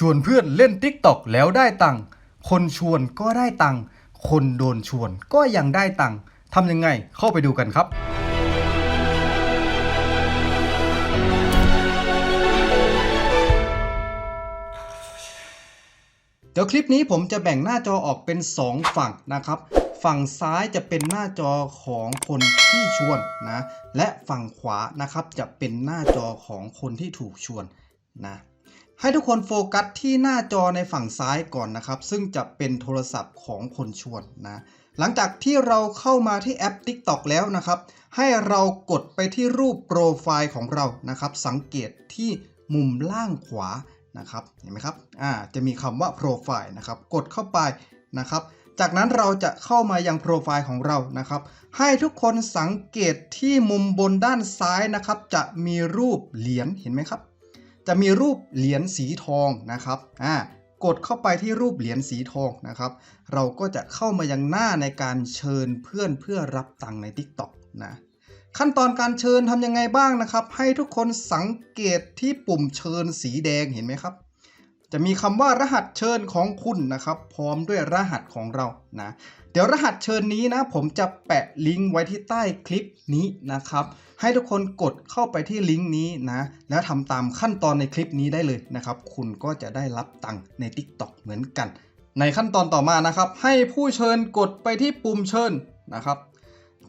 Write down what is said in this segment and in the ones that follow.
ชวนเพื่อนเล่น t ิ k t o k แล้วได้ตังค์คนชวนก็ได้ตังค์คนโดนชวนก็ยังได้ตังค์ทำยังไงเข้าไปดูกันครับเดี๋ยวคลิปนี้ผมจะแบ่งหน้าจอออกเป็น 2 ฝั่งนะครับ ฝั่งซ้ายจะเป็นหน้าจอของคนที่ชวนนะ และฝั่งขวานะครับจะเป็นหน้าจอของคนที่ถูกชวนนะ ให้ทุกคนโฟกัสที่หน้าจอในฝั่งซ้ายก่อนนะครับ ซึ่งจะเป็นโทรศัพท์ของคนชวนนะ หลังจากที่เราเข้ามาที่แอป TikTok แล้วนะครับ ให้เรากดไปที่รูปโปรไฟล์ของเรานะครับ สังเกตที่มุมล่างขวานะครับ เห็นไหมครับ อ่า จะมีคำว่าโปรไฟล์นะครับ กดเข้าไปนะครับ จากนั้นเราจะเข้ามายังโปรไฟล์ของเรานะครับ ให้ทุกคนสังเกตที่มุมบนด้านซ้ายนะครับ จะมีรูปเหรียญ เห็นไหมครับ จะมีรูปเหรียญสีทองนะครับอ่ากดเข้าไปที่รูปเหรียญสีทองนะครับ เราก็จะเข้ามายังหน้าในการเชิญเพื่อนเพื่อรับตังค์ใน TikTok นะขั้นตอนการเชิญทำยังไงบ้างนะครับ ให้ทุกคนสังเกตที่ปุ่มเชิญสีแดงเห็นไหมครับ จะมีคำว่ารหัสเชิญของคุณนะครับ พร้อมด้วยรหัสของเรานะเดี๋ยวรหัสเชิญนี้นะ ผมจะแปะลิงก์ไว้ที่ใต้คลิปนี้นะครับ ให้ทุกคนกดเข้าไปที่ลิงก์นี้นะ แล้วทำตามขั้นตอนในคลิปนี้ได้เลยนะครับ คุณก็จะได้รับตังค์ใน TikTok เหมือนกัน ในขั้นตอนต่อมานะครับ ให้ผู้เชิญกดไปที่ปุ่มเชิญนะครับ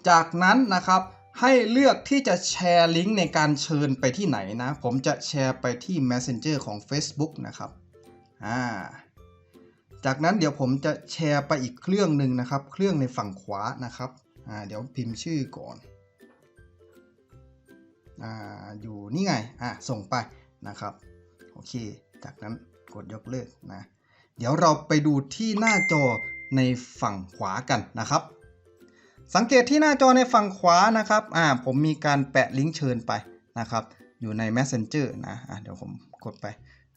จากนั้นนะครับให้เลือกที่จะแชร์ลิงก์ในการเชิญไปที่ไหนนะ ผมจะแชร์ไปที่ Messenger ของ Facebook นะครับ อ่าจากนั้นเดี๋ยวผมจะแชร์ไปอีกเครื่องหนึ่งนะครับ เครื่องในฝั่งขวานะครับอ่าเดี๋ยวพิมพ์ชื่อก่อนอ่าอยู่นี่ไงอ่าส่งไปนะครับโอเค จากนั้นกดยกเลิกนะเดี๋ยวเราไปดูที่หน้าจอในฝั่งขวากันนะครับ สังเกตที่หน้าจอในฝั่งขวานะครับอ่าผมมีการแปะลิงก์เชิญไปนะครับ อยู่ใน Messenger นะอ่าเดี๋ยวผมกดไป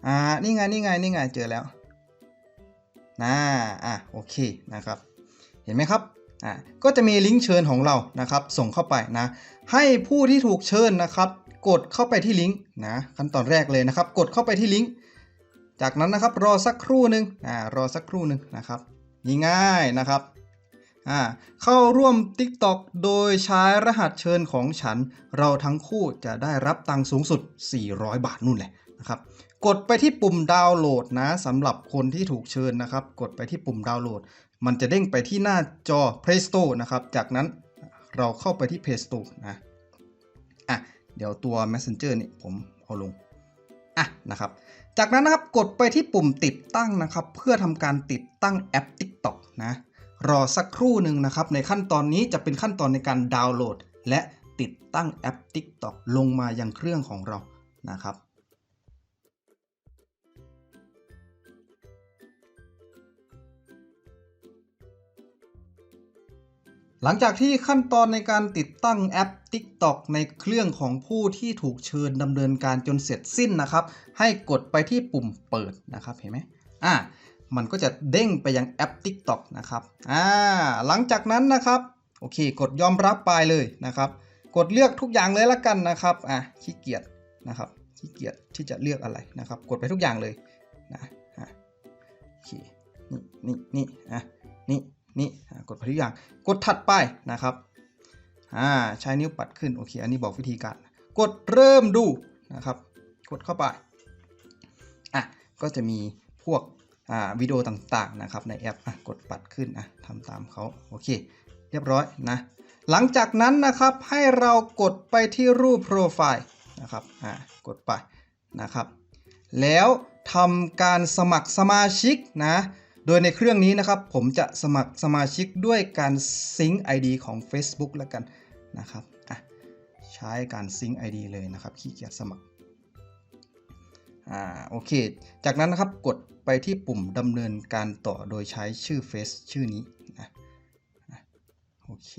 อ่านี่ไงนี่ไงนี่ไงเจอแล้วนะอะโอเคนะครับ เห็นไหมครับอ่าก็จะมีลิงก์เชิญของเรานะครับ ส่งเข้าไปนะ ให้ผู้ที่ถูกเชิญนะครับ กดเข้าไปที่ลิงก์นะขั้นตอนแรกเลยนะครับ กดเข้าไปที่ลิงก์จากนั้นนะครับรอสักครู่หนึ่งอ่ารอสักครู่หนึ่งนะครับง่ายๆนะครับอ่าเข้าร่วม TikTok โดยใช้รหัสเชิญของฉัน เราทั้งคู่จะได้รับตังค์สูงสุด 400 บาทนู่นแหละนะครับ กดไปที่ปุ่มดาวน์โหลดนะสำหรับคนที่ถูกเชิญนะครับ กดไปที่ปุ่มดาวน์โหลด มันจะเด้งไปที่หน้าจอ Play Store นะครับ จากนั้นเราเข้าไปที่ Play Store นะอะเดี๋ยวตัว Messenger นี่ผมเอาลงอะนะครับ จากนั้นนะครับกดไปที่ปุ่มติดตั้งนะครับ เพื่อทำการติดตั้งแอป TikTok นะรอสักครู่หนึ่งนะครับ ในขั้นตอนนี้จะเป็นขั้นตอนในการดาวน์โหลด และติดตั้งแอป TikTok ลงมายังเครื่องของเรานะครับ หลังจากที่ขั้นตอนในการติดตั้งแอป TikTok ในเครื่องของผู้ที่ถูกเชิญดำเนินการจนเสร็จสิ้นนะครับ ให้กดไปที่ปุ่มเปิดนะครับเห็นไหมอ่ามันก็จะเด้งไปยังแอป TikTok นะครับอ่าหลังจากนั้นนะครับโอเค กดยอมรับไปเลยนะครับ กดเลือกทุกอย่างเลยละกันนะครับอะขี้เกียจนะครับขี้เกียจที่จะเลือกอะไรนะครับ กดไปทุกอย่างเลยนะอะโอเคนี่นี่นี่อะนี่ นี่กดไปทุกอย่างกดถัดไปนะครับอ่าใช้นิ้วปัดขึ้นโอเคอันนี้บอกวิธีการ กดเริ่มดูนะครับ กดเข้าไปอะก็จะมีพวกอ่าวิดีโอต่างๆนะครับในแอปอะกดปัดขึ้นอะทำตามเขาโอเค เรียบร้อยนะหลังจากนั้นนะครับให้เรากดไปที่รูปโปรไฟล์นะครับอ่ากดไปนะครับ แล้วทำการสมัครสมาชิกนะ ดยในเครื่องนี้นะครับผมจะสมัครสมาชิกด้วยการซิงค์ ID ของ Facebook แล้วกันนะครับอะใช้การซิงค์ ID เลยนะครับขี้เกียจสมัครอ่าโอเค จากนั้นนะครับกดไปที่ปุ่มดำเนินการต่อโดยใช้ชื่อเฟซชื่อนี้นะโอเค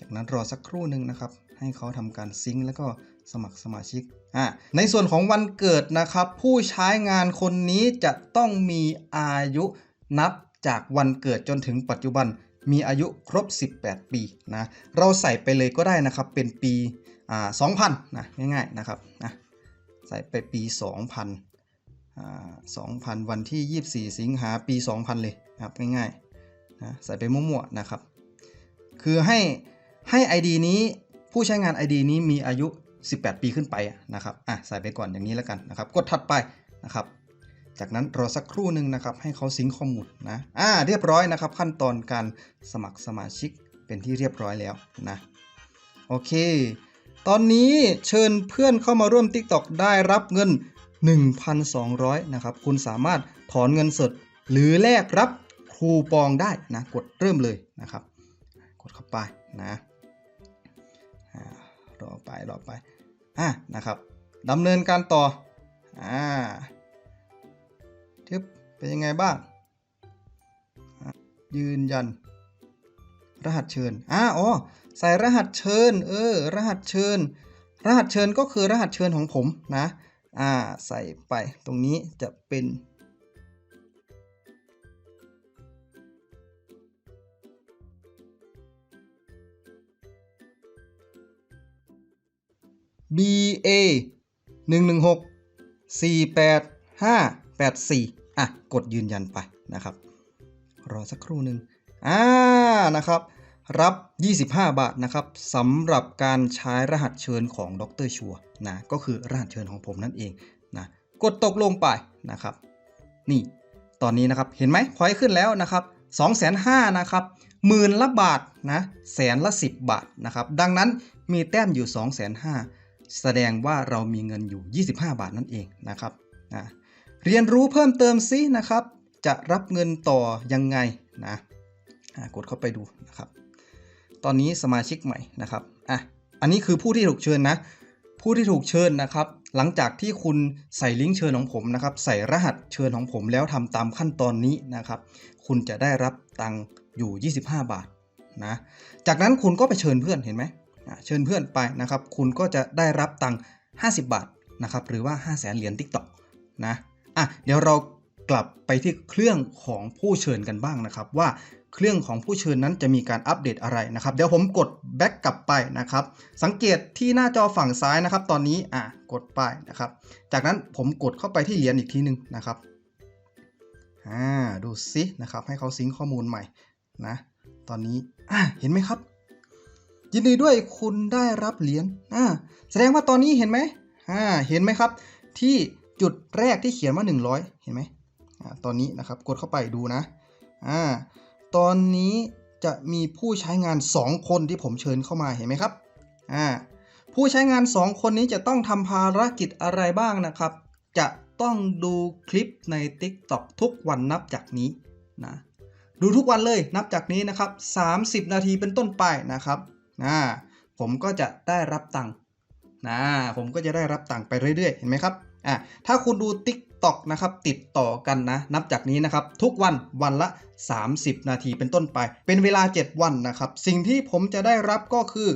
จากนั้นรอสักครู่หนึ่งนะครับ ให้เขาทำการซิงค์แล้วก็สมัครสมาชิก ในส่วนของวันเกิดนะครับ ผู้ใช้งานคนนี้จะต้องมีอายุนับจากวันเกิดจนถึงปัจจุบันมีอายุครบ 18 ปีนะเราใส่ไปเลยก็ได้นะครับเป็นปีอ่า2000นะง่ายๆนะครับนะใส่ไปปี 2000อ่า2,000 วันที่ 24 สิงหาปี 2000 เลยนะครับง่ายๆนะใส่ไปมั่วๆนะครับ คือให้ให้ ID นี้ผู้ใช้งาน ID นี้มีอายุ 18 ปีขึ้นไปนะครับอะใส่ไปก่อนอย่างนี้แล้วกันนะครับ กดถัดไปนะครับ จากนั้นรอสักครู่หนึ่งนะครับ ให้เขาซิงข้อมูลนะอ่าเรียบร้อยนะครับ ขั้นตอนการสมัครสมาชิกเป็นที่เรียบร้อยแล้วนะโอเค ตอนนี้เชิญเพื่อนเข้ามาร่วม TikTok ได้รับเงิน 1,200นะครับคุณสามารถถอนเงินสด หรือแลกรับคูปองได้นะกดเริ่มเลยนะครับ กดเข้าไปนะรอไปรอไป อะนะครับดำเนินการต่ออ่าทึบเป็นยังไงบ้าง ยืนยัน รหัสเชิญอ่าอ๋อใส่รหัสเชิญ เออ รหัสเชิญ รหัสเชิญก็คือรหัสเชิญของผมนะ อ่า ใส่ไปตรงนี้จะเป็น B A 1 1 6 4 8 5 8 4 อะ กดยืนยันไปนะครับ รอสักครู่หนึ่งอ่านะครับ รับ 25 บาทนะครับสำหรับการใช้รหัสเชิญของดรชัวนะก็คือรหัสเชิญของผมนั่นเองนะกดตกลงไปนะครับ นี่ตอนนี้นะครับเห็นไหมพอยขึ้นแล้วนะครับ2 5 0 0 0นะครับหมื่นละบาทนะแสนละ 10 บาทนะครับ ดังนั้นมีแต้มอยู่ 2 5 0 0 0 แสดงว่าเรามีเงินอยู่ 25 บาทนั่นเองนะครับนะเรียนรู้เพิ่มเติมซินะครับ จะรับเงินต่อยังไงนะกดเข้าไปดูนะครับ ตอนนี้สมาชิกใหม่นะครับอะอันนี้คือผู้ที่ถูกเชิญนะผู้ที่ถูกเชิญนะครับ หลังจากที่คุณใส่ลิงก์เชิญของผมนะครับ ใส่รหัสเชิญของผมแล้วทำตามขั้นตอนนี้นะครับ คุณจะได้รับตังค์อยู่ 25 บาทนะ จากนั้นคุณก็ไปเชิญเพื่อนเห็นไหม เชิญเพื่อนไปนะครับ คุณก็จะได้รับตังค์50 บาทนะครับหรือว่า 5 0 0แสนเหรียญ TikTok นะอะเดี๋ยวเรากลับไปที่เครื่องของผู้เชิญกันบ้างนะครับ ว่าเครื่องของผู้เชิญนั้นจะมีการอัปเดตอะไรนะครับ เดี๋ยวผมกดแบ็กกลับไปนะครับ สังเกตที่หน้าจอฝั่งซ้ายนะครับ ตอนนี้อะกดไปนะครับ จากนั้นผมกดเข้าไปที่เหรียญอีกทีหนึ่งนะครับอ่าดูซินะครับให้เขาซิงข้อมูลใหม่นะ ตอนนี้อะเห็นไหมครับ ยินดีด้วยคุณได้รับเหรียญอ่าแสดงว่าตอนนี้เห็นไหมอ่าเห็นไหมครับ ที่จุดแรกที่เขียนว่า 100 เห็นไหมอ่าตอนนี้นะครับกดเข้าไปดูนะอ่าตอนนี้จะมีผู้ใช้งาน 2 คนที่ผมเชิญเข้ามาเห็นไหมครับอ่าผู้ใช้งาน 2 คนนี้จะต้องทำภารกิจอะไรบ้างนะครับ จะต้องดูคลิปใน TikTok ทุกวันนับจากนี้นะดูทุกวันเลยนับจากนี้นะครับ 30 นาทีเป็นต้นไปนะครับ นะผมก็จะได้รับตังค์นะผมก็จะได้รับตังค์ไปเรื่อยๆ เห็นไหมครับอะถ้าคุณดู TikTok นะครับติดต่อกันนะ นับจากนี้นะครับทุกวันวันละ 30 นาทีเป็นต้นไป เป็นเวลา 7 วันนะครับ สิ่งที่ผมจะได้รับก็คือ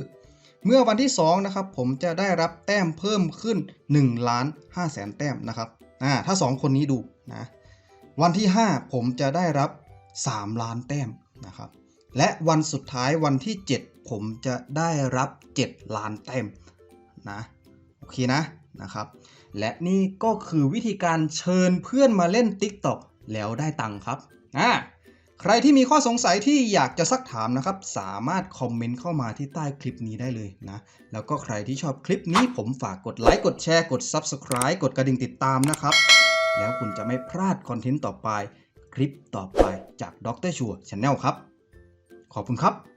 เมื่อวันที่2นะครับผมจะได้รับแต้มเพิ่มขึ้น1ล้าน5แสนแต้มนะครับอ่าถ้า 2 คนนี้ดูนะวันที่ 5 ผมจะได้รับ 3 ล้านแต้มนะครับ และวันสุดท้ายวันที่ 7 ผมจะได้รับ 7 ล้านแต้มนะโอเคนะนะครับ และนี่ก็คือวิธีการเชิญเพื่อนมาเล่น TikTok แล้วได้ตังค์ครับอ่าใครที่มีข้อสงสัยที่อยากจะซักถามนะครับ สามารถคอมเมนต์เข้ามาที่ใต้คลิปนี้ได้เลยนะ แล้วก็ใครที่ชอบคลิปนี้ผมฝากกดไลค์กดแชร์กด Subscribe กดกระดิ่งติดตามนะครับ แล้วคุณจะไม่พลาดคอนเทนต์ต่อไป คลิปต่อไปจากดรชัว Channel ครับ ขอบคุณครับ